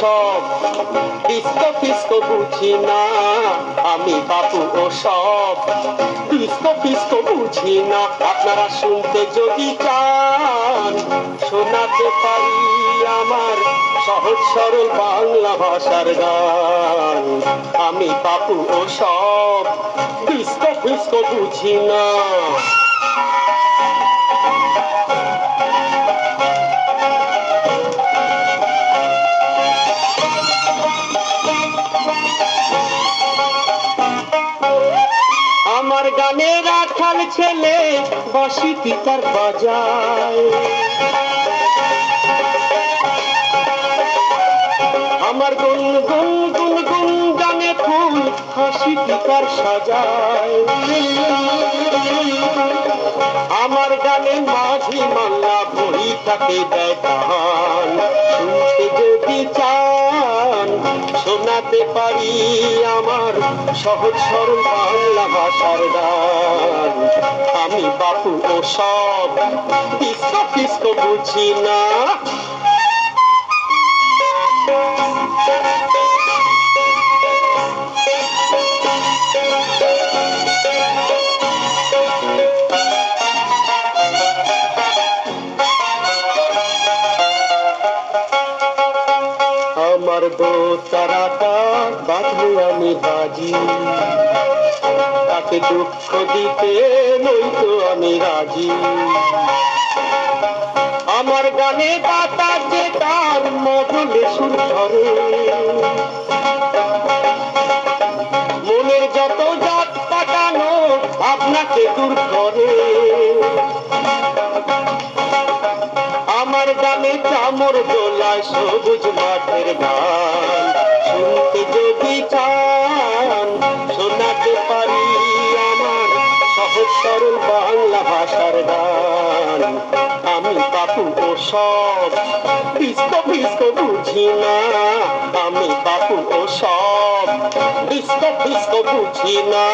সব। ডিস্কো ফিস্কো বুঝি না, আমি বাপু ও সব। ডিস্কো ফিস্কো বুঝি না, আপনারা শুনতে যদি চান, শোনাতে পারি আমার সহজ সরল বাংলা ভাষার গান। আমি বাপু ও সব ডিস্কো ফিস্কো বুঝি না। গানে রাখাল ছেলে বাসি গিটার বাজায়। আমার গুন গুন গুন গুন গানে ফুল হাসি টিকার সাজায়। আমার গানে মাঝি মাল্লা বই থাকে দেখান শুনতে যদি চান, শোনাতে পারি আমার সহজ সরল ভাষার গান আমি বাপু ও সব কিস্কো কিস্কো বুঝি না। আমার দোতারাটা বাঁধলে আমি বাজি তাকে দুঃখ দিতে নইতো আমি রাজি। আমার গানে বাতাস যে তার মধুলে সুর ধরে। মনের যত জাত পাঠানো আপনাকে দূর করে। চামর দোলায় সবুজ মাঠের গান। শুনতে যদি চান, শোনাতে পারি আমার সহজ সরল বাংলা ভাষার গান। আমি বাপু ও সব ডিস্কো ফিস্কো বুঝি না। আমি বাপু ও সব ডিস্কো ফিস্কো বুঝি না।